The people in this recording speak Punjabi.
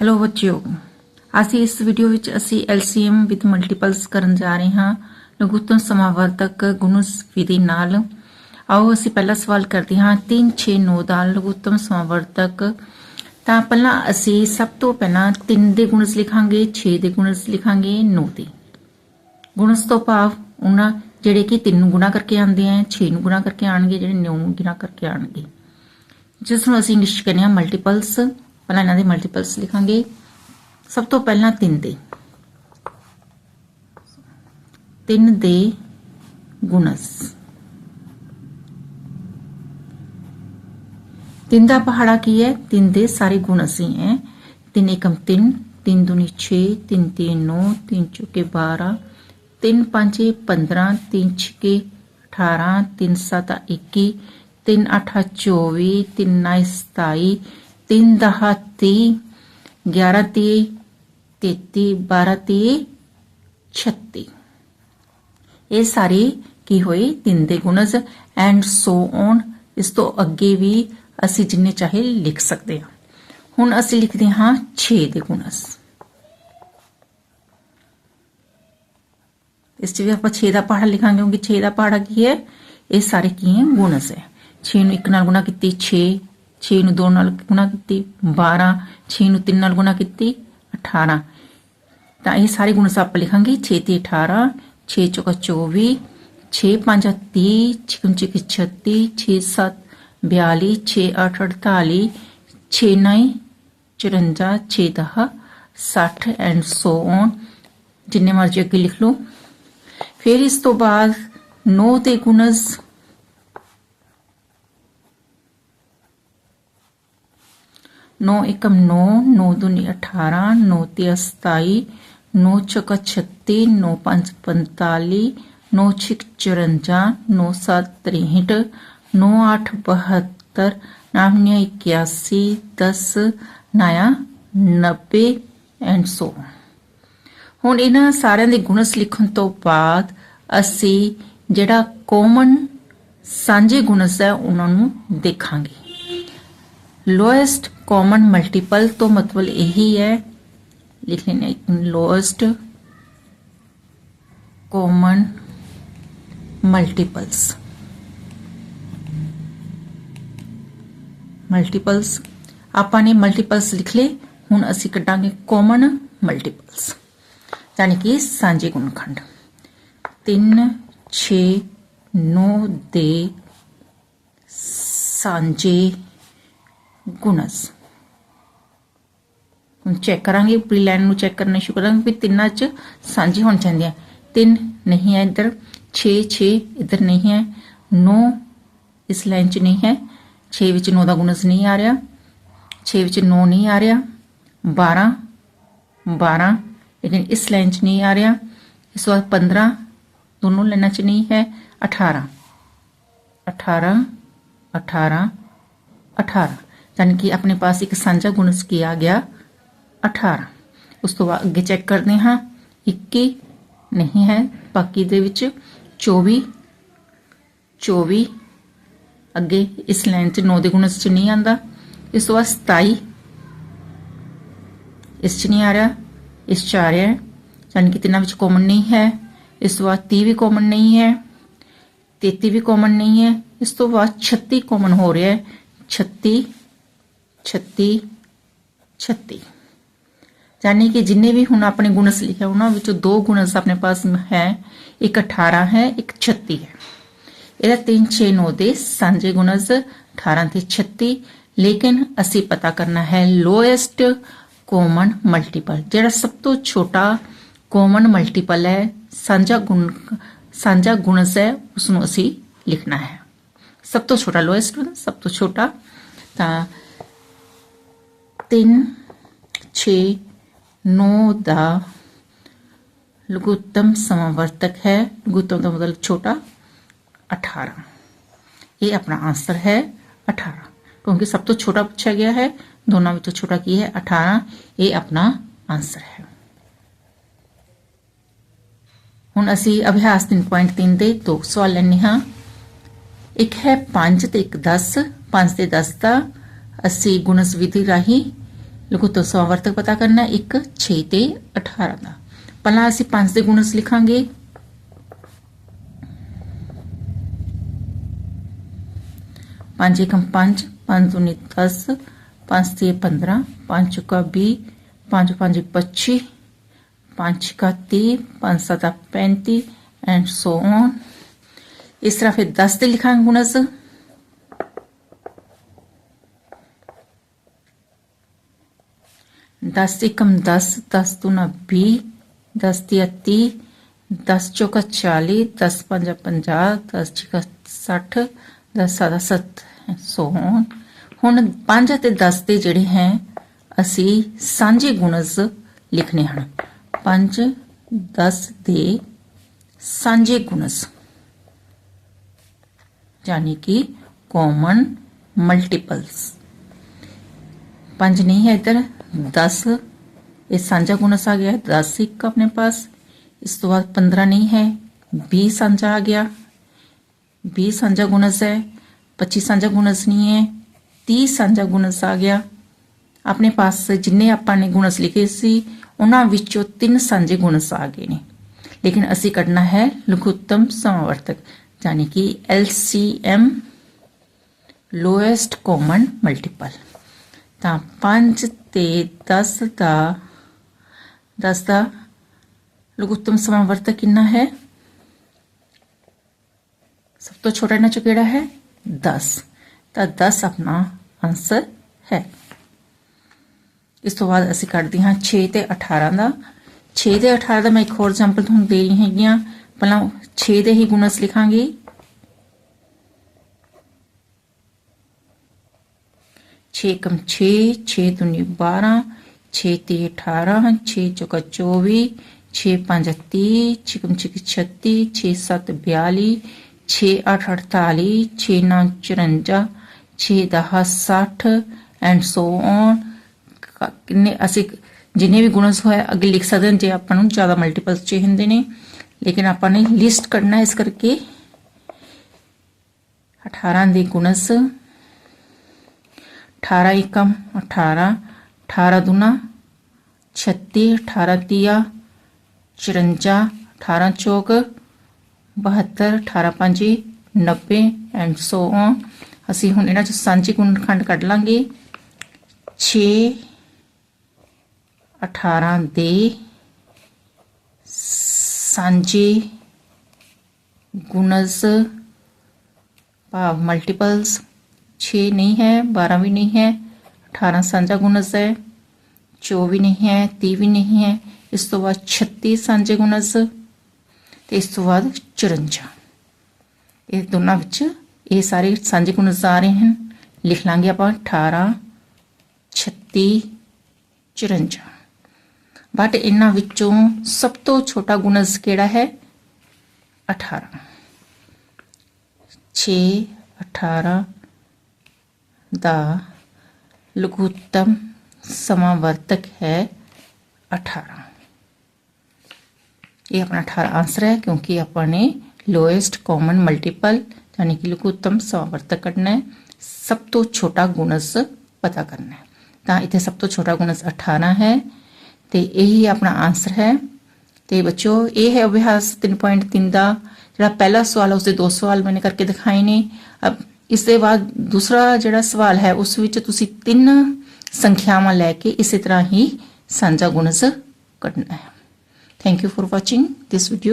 ਹੈਲੋ ਬੱਚਿਓ। ਅਸੀਂ ਇਸ ਵੀਡੀਓ ਵਿੱਚ ਅਸੀਂ LCM ਵਿਦ ਮਲਟੀਪਲਸ ਕਰਨ ਜਾ ਰਹੇ ਹਾਂ। ਲਘੁੱਤਮ ਸਮਾਵਰਤਕ ਗੁਣਜ਼ ਵਿਧੀ ਨਾਲ। ਆਓ ਅਸੀਂ ਪਹਿਲਾ ਸਵਾਲ ਕਰਦੇ ਹਾਂ। 3 6 9 ਦਾ ਲਘੁੱਤਮ ਸਮਾਵਰਤਕ ਤਾਂ ਪਹਿਲਾਂ ਅਸੀਂ ਸਭ ਤੋਂ ਪਹਿਲਾਂ 3 ਦੇ ਗੁਣਜ਼ ਲਿਖਾਂਗੇ 6 ਦੇ ਗੁਣਜ਼ ਲਿਖਾਂਗੇ 9 ਦੇ। ਗੁਣਜ਼ ਤੋਂ ਭਾਵ ਉਹਨਾਂ ਜਿਹੜੇ ਕਿ 3 ਨੂੰ ਗੁਣਾ ਕਰਕੇ ਆਉਂਦੇ ਆ 6 ਨੂੰ ਗੁਣਾ ਕਰਕੇ ਆਣਗੇ ਜਿਹੜੇ 9 ਨੂੰ ਗੁਣਾ ਕਰਕੇ ਆਣਗੇ ਜਿਸ ਨੂੰ ਅਸੀਂ ਇੰਗਲਿਸ਼ ਕਹਿੰਦੇ ਹਾਂ ਮਲਟੀਪਲਸ ਪਹਿਲਾਂ ਇਹਨਾਂ ਦੇ ਮਲਟੀਪਲਸ ਲਿਖਾਂਗੇ। ਸਭ ਤੋਂ ਪਹਿਲਾਂ 3 ਦੇ। 3 ਦੇ ਗੁਣਸ। 3 ਦਾ ਪਹਾੜਾ ਕੀ ਹੈ? 3 ਦੇ ਸਾਰੇ ਗੁਣ ਅਸੀਂ ਹੈ। 3 ਏਕਮ 3 3 ਦੁਨੀ 6 3 3 9 3 ਚੁਕੇ 12 3 5 15 3 ਛਿਕੇ 18 3 7 21 3 8 24 3 9 27 3 10 30 11 30 33 12 30 36 ਇਹ ਸਾਰੇ ਕੀ ਹੋਏ ਤਿੰਨ ਦੇ ਗੁਣਜ ਐਂਡ ਸੋ ਔਨ ਇਸ ਤੋਂ ਅੱਗੇ ਵੀ ਅਸੀਂ ਜਿੰਨੇ ਚਾਹੇ ਲਿਖ ਸਕਦੇ ਹਾਂ ਹੁਣ ਅਸੀਂ ਲਿਖਦੇ ਹਾਂ 6 ਦੇ ਗੁਣਜ ਇਸ 'ਚ ਵੀ ਆਪਾਂ 6 ਦਾ ਪਹਾੜਾ ਲਿਖਾਂਗੇ ਕਿਉਂਕਿ 6 ਦਾ ਪਹਾੜਾ ਕੀ ਹੈ ਇਹ ਸਾਰੇ ਕੀ ਹੈ ਗੁਣਜ ਹੈ 6 ਨੂੰ 1 ਨਾਲ ਗੁਣਾ ਕੀਤੀ 6 6 ਨੂੰ 2 ਨਾਲ ਗੁਣਾ ਕੀਤੀ 12 6 ਨੂੰ 3 ਨਾਲ ਗੁਣਾ ਕੀਤੀ 18 ਤਾਂ ਇਹ ਸਾਰੇ ਗੁਣਜ ਆਪਾਂ ਲਿਖਾਂਗੇ 6 ਤੇ 18 6 ਚੌਕਾ 24 6 5 30 6 6 36 6 7 42 6 8 48 6 9 54 6 10 60 ਐਂਡ ਸੋ। ਔਨ ਜਿੰਨੇ ਮਰਜ਼ੀ ਅੱਗੇ ਲਿਖ ਲਓ। ਫਿਰ ਇਸ ਤੋਂ ਬਾਅਦ 9 ਤੇ ਗੁਣਜ नौ एकम नौ नौ दूनी अठारह नौ तिया सताई नौ चौका छत्ती नौ पांच पंताली नौ छिक चुरंजा नौ सात त्रेहठ नौ आठ बहत्तर नामनिया इक्यासी दस नाया नब्बे ਐਂਡ ਸੋ ਹੁਣ ਇਹਨਾਂ ਸਾਰਿਆਂ ਦੇ ਗੁਣਸ ਲਿਖਣ ਤੋਂ ਬਾਅਦ ਅਸੀਂ ਜਿਹੜਾ ਕਾਮਨ ਸਾਂਝੇ ਗੁਣਸ ਹੈ ਉਹਨਾਂ ਨੂੰ ਦੇਖਾਂਗੇ ਲੋਐਸਟ ਕਾਮਨ ਮਲਟੀਪਲ ਤੋਂ ਮਤਲਬ ਇਹੀ ਹੈ ਲਿਖ ਲੈਣੇ ਲੋਐਸਟ ਕਾਮਨ ਮਲਟੀਪਲਸ ਮਲਟੀਪਲਸ ਆਪਾਂ ਨੇ ਮਲਟੀਪਲਸ ਲਿਖ ਲਏ ਹੁਣ ਅਸੀਂ ਕੱਢਾਂਗੇ ਕਾਮਨ ਮਲਟੀਪਲਸ ਯਾਨੀ ਕਿ ਸਾਂਝੇ ਗੁਣਖੰਡ 3 6 9 ਦੇ ਸਾਂਝੇ ਗੁਣਸ। ਹੁਣ ਚੈੱਕ ਕਰਾਂਗੇ ਉੱਪਰੀ ਲਾਈਨ ਨੂੰ ਚੈੱਕ ਕਰਨਾ ਸ਼ੁਰੂ ਕਰਾਂਗੇ, ਵੀ ਤਿੰਨਾਂ 'ਚ ਸਾਂਝੇ ਹੋਣੇ ਚਾਹੀਦੇ ਆ। ਤਿੰਨ ਨਹੀਂ ਹੈ ਇੱਧਰ 6 6 ਇੱਧਰ ਨਹੀਂ ਹੈ 9 ਇਸ ਲਾਈਨ 'ਚ ਨਹੀਂ ਹੈ 6 ਵਿੱਚ 9 ਦਾ ਗੁਣਸ ਨਹੀਂ ਆ ਰਿਹਾ 6 ਵਿੱਚ 9 ਨਹੀਂ ਆ ਰਿਹਾ 12 12 ਲੇਕਿਨ ਇਸ ਲਾਈਨ 'ਚ ਨਹੀਂ ਆ ਰਿਹਾ, ਇਸ ਤੋਂ ਬਾਅਦ 15 ਦੋਨੋਂ ਲਾਈਨਾਂ 'ਚ ਨਹੀਂ ਹੈ 18 18 18 18 ਯਾਨੀ ਕਿ ਆਪਣੇ ਪਾਸ ਇੱਕ ਸਾਂਝਾ ਗੁਣਸ ਕੀ ਆ ਗਿਆ 18 ਉਸ ਤੋਂ ਬਾਅਦ ਅੱਗੇ ਚੈੱਕ ਕਰਦੇ ਹਾਂ 21 ਨਹੀਂ ਹੈ, ਬਾਕੀ ਦੇ ਵਿੱਚ 24 24 ਅੱਗੇ ਇਸ ਲਾਈਨ 'ਚ 9 ਦੇ ਗੁਣਸ 'ਚ ਨਹੀਂ ਆਂਦਾ ਇਸ ਤੋਂ ਬਾਅਦ 27 ਇਸ 'ਚ ਨਹੀਂ ਆ ਰਿਹਾ, ਇਸ 'ਚ ਆ ਰਿਹਾ ਹੈ। ਯਾਨੀ ਕਿ ਤਿੰਨਾਂ ਵਿੱਚ ਕਾਮਨ ਨਹੀਂ ਹੈ ਇਸ ਤੋਂ ਬਾਅਦ 30 ਵੀ ਕਾਮਨ ਨਹੀਂ ਹੈ 33 ਵੀ ਕਾਮਨ ਨਹੀਂ ਹੈ, ਇਸ ਤੋਂ ਬਾਅਦ 36 ਕਾਮਨ ਹੋ ਰਿਹਾ ਹੈ 36 36 36 ਯਾਨੀ ਕਿ ਜਿੰਨੇ ਵੀ ਹੁਣ ਆਪਣੇ ਗੁਣਸ ਲਿਖੇ ਉਹਨਾਂ ਵਿੱਚੋਂ ਦੋ ਗੁਣਸ ਆਪਣੇ ਪਾਸ ਹੈ। ਇੱਕ 18 ਹੈ, ਇੱਕ 36 ਹੈ। ਇਹਦਾ 3 6 9 ਦੇ ਸਾਂਝੇ ਗੁਣਸ 18 ਤੇ 36 ਲੇਕਿਨ ਅਸੀਂ ਪਤਾ ਕਰਨਾ ਹੈ ਲੋਐਸਟ ਕਾਮਨ ਮਲਟੀਪਲ ਜਿਹੜਾ ਸਭ ਤੋਂ ਛੋਟਾ ਕਾਮਨ ਮਲਟੀਪਲ ਹੈ, ਸਾਂਝਾ ਗੁਣ, ਸਾਂਝਾ ਗੁਣਜ਼ ਹੈ ਉਸ ਨੂੰ ਅਸੀਂ ਲਿਖਣਾ ਹੈ। ਸਭ ਤੋਂ ਛੋਟਾ ਲੋਐਸਟ ਸਭ ਤੋਂ ਛੋਟਾ, ਤਾਂ 3 6 9 ਦਾ ਲਘੁੱਤਮ ਸਮਾਵਰਤਕ ਹੈ ਲਘੁੱਤਮ ਦਾ ਮਤਲਬ ਛੋਟਾ 18 ਇਹ ਆਪਣਾ ਆਨਸਰ ਹੈ 18 ਕਿਉਂਕਿ ਸਭ ਤੋਂ ਛੋਟਾ ਪੁੱਛਿਆ ਗਿਆ ਹੈ ਦੋਨਾਂ ਵਿੱਚੋਂ ਛੋਟਾ ਕੀ ਹੈ 18 ਇਹ ਆਪਣਾ ਆਨਸਰ ਹੈ ਹੁਣ ਅਸੀਂ ਅਭਿਆਸ 3.3 ਦੇ ਦੋ ਸਵਾਲ ਲੈਣੇ ਹਾਂ ਇੱਕ ਹੈ 5 ਤੇ ਇੱਕ 10 5 ਤੇ 10 ਦਾ ਅਸੀਂ ਗੁਣਸ ਵਿਧੀ ਰਾਹੀਂ ਲਘੁੱਤਮ ਸਮਾਵਰਤਕ ਪਤਾ ਕਰਨਾ ਹੈ 1 6 ਤੇ 18 ਦਾ ਪਹਿਲਾਂ ਅਸੀਂ 5 ਦੇ ਗੁਣਸ ਲਿਖਾਂਗੇ ਪੰਜ ਏਕਮ 5 5 ਦੂਣੀ 10 5 ਤੇ 15 5 ਚੁਕਾ 20 5 5 25 5 ਕਾ 30 5 ਸਤਾ 35 ਐਂਡ ਸੋ ਔਨ ਇਸ ਤਰ੍ਹਾਂ ਫਿਰ 10 ਤੇ ਲਿਖਾਂਗੇ ਗੁਣਸ दस एकम दस दस दूना भी दस तिया ती दस चौका चाली दस पंजा पंजा दस ਛਿਕਾ 60 ਦਸ ਸਦਾ 70 ਸੋ on ਹੁਣ 5 ਅਤੇ 10 ਦੇ ਜਿਹੜੇ ਹੈ ਅਸੀਂ ਸਾਂਝੇ ਗੁਣਜ਼ ਲਿਖਣੇ ਹਨ 5 10 ਦੇ ਸਾਂਝੇ ਗੁਣਜ਼ ਯਾਨੀ ਕਿ ਕਾਮਨ ਮਲਟੀਪਲਸ 5 नहीं है इधर 10 ये साझा गुणस आ गया 10 एक अपने पास इस तो बाद 15 नहीं है 20 साझा आ गया 20 ਸਾਂਝਾ ਗੁਣਸ ਹੈ 25 ਸਾਂਝਾ ਗੁਣਸ ਨਹੀਂ ਹੈ 30 ਸਾਂਝਾ ਗੁਣਸ ਆ ਗਿਆ ਆਪਣੇ ਪਾਸ ਜਿੰਨੇ ਆਪਾਂ ਨੇ ਗੁਣਸ ਲਿਖੇ ਸੀ ਉਹਨਾਂ ਵਿੱਚੋਂ ਤਿੰਨ ਸਾਂਝੇ ਗੁਣਸ ਆ ਗਏ ਨੇ ਲੇਕਿਨ ਅਸੀਂ ਕੱਢਣਾ ਹੈ ਲਘੁੱਤਮ ਸਮਾਵਰਤਕ ਯਾਨੀ ਕਿ LCM ਲੋਐਸਟ ਕਾਮਨ ਮਲਟੀਪਲ ਤਾਂ 5 ਤੇ 10 ਦਾ 10 ਦਾ ਲਘੁੱਤਮ ਸਮਾਵਰਤਕ ਕਿੰਨਾ ਹੈ? ਸਭ ਤੋਂ ਛੋਟਾ ਇਹਨਾਂ ਚੋਂ ਕਿਹੜਾ ਹੈ? 10 ਤਾਂ 10 ਆਪਣਾ ਆਨਸਰ ਹੈ। ਇਸ ਤੋਂ ਬਾਅਦ ਅਸੀਂ ਕੱਢਦੇ ਹਾਂ 6 ਤੇ 18 ਦਾ। 6 ਤੇ 18 ਦਾ ਮੈਂ ਇੱਕ ਹੋਰ ਐਗਜ਼ਾਮਪਲ ਤੁਹਾਨੂੰ ਦੇ ਰਹੀ ਹੈਗੀਆਂ। ਪਹਿਲਾਂ 6 ਦੇ ਹੀ ਗੁਣਸ ਲਿਖਾਂਗੇ। ਛੇ ਕਮ 6 6 ਦੁਨੀ 12 6 ਤੇ 18 6 ਚੌਕਾ 24 6 5 30 6 ਕਮ 6 36 6 7 42 6 8 48 6 9 54 6 10 60 ਐਂਡ ਸੋ ਔਨ ਕਿੰਨੇ, ਅਸੀਂ ਜਿੰਨੇ ਵੀ ਗੁਣਸ ਹੋਇਆ ਅੱਗੇ ਲਿਖ ਸਕਦੇ ਹਾਂ, ਜੇ ਆਪਾਂ ਨੂੰ ਜ਼ਿਆਦਾ ਮਲਟੀਪਲਸ ਚ ਹੁੰਦੇ ਨੇ। ਲੇਕਿਨ ਆਪਾਂ ਨੇ ਲਿਸਟ ਕਰਨਾ ਇਸ ਕਰਕੇ। 18 ਦੇ ਗੁਣਸ 18 एकम 18 18 दूना 36 18 तिया 54 18 ਚੌਕ 72 18 ਪੰਜੀ 90 ਐਂਡ ਸੋ ਔਨ ਅਸੀਂ ਹੁਣ ਇਹਨਾਂ ਚ ਸਾਂਝੀ ਗੁਣਖੰਡ ਕੱਢ ਲਾਂਗੇ 6 18 ਦੇ ਸਾਂਝੇ ਗੁਣਜ਼ ਭਾਵ ਮਲਟੀਪਲਸ 6 नहीं है 12 भी नहीं है 18 ਸਾਂਝਾ ਗੁਣਸ ਹੈ 24 ਨਹੀਂ ਹੈ 30 ਵੀ ਨਹੀਂ ਹੈ ਇਸ ਤੋਂ ਬਾਅਦ 36 ਸਾਂਝੇ ਗੁਣਸ ਤੇ ਇਸ ਤੋਂ ਬਾਅਦ 54 ਇਹ ਦੋਨਾਂ ਵਿੱਚ ਇਹ ਸਾਰੇ ਸਾਂਝੇ ਗੁਣਸ ਆ ਰਹੇ ਹਨ ਲਿਖ ਲਾਂਗੇ ਆਪਾਂ 18 36 54 ਬਟ ਇਹਨਾਂ ਵਿੱਚੋਂ ਸਭ ਤੋਂ ਛੋਟਾ ਗੁਣਸ ਕਿਹੜਾ ਹੈ 18 6 18 ਦਾ ਲਘੂਤਮ ਸਮਾਂ ਵਰਤਕ ਹੈ 18 ਇਹ ਆਪਣਾ 18 ਆਨਸਰ ਹੈ ਕਿਉਂਕਿ ਆਪਾਂ ਨੇ ਲੋਐਸਟ ਕਾਮਨ ਮਲਟੀਪਲ ਯਾਨੀ ਕਿ ਲਘੁੱਤਮ ਸਮਾਵਰਤਕ ਕੱਢਣਾ ਹੈ। ਸਭ ਤੋਂ ਛੋਟਾ ਗੁਣਸ ਪਤਾ ਕਰਨਾ ਹੈ। ਤਾਂ ਇੱਥੇ ਸਭ ਤੋਂ ਛੋਟਾ ਗੁਣਸ 18 ਹੈ ਤੇ ਇਹੀ ਆਪਣਾ ਆਨਸਰ ਹੈ। ਤੇ ਬੱਚੋ ਇਹ ਹੈ ਅਭਿਆਸ 3.3 ਦਾ, ਜਿਹੜਾ ਪਹਿਲਾ ਸਵਾਲ ਹੈ ਉਸਦੇ ਦੋ ਸਵਾਲ ਮੈਨੇ ਕਰਕੇ ਦਿਖਾਏ ਨੇ। ਅਬ ਇਸ ਦੇ ਬਾਅਦ ਦੂਸਰਾ ਜਿਹੜਾ ਸਵਾਲ ਹੈ, ਉਸ ਵਿੱਚ ਤੁਸੀਂ ਤਿੰਨ ਸੰਖਿਆਵਾਂ ਲੈ ਕੇ ਇਸੇ ਤਰ੍ਹਾਂ ਹੀ ਸਾਂਝਾ ਗੁਣਜ਼ ਕੱਢਣਾ ਹੈ। Thank you for watching this video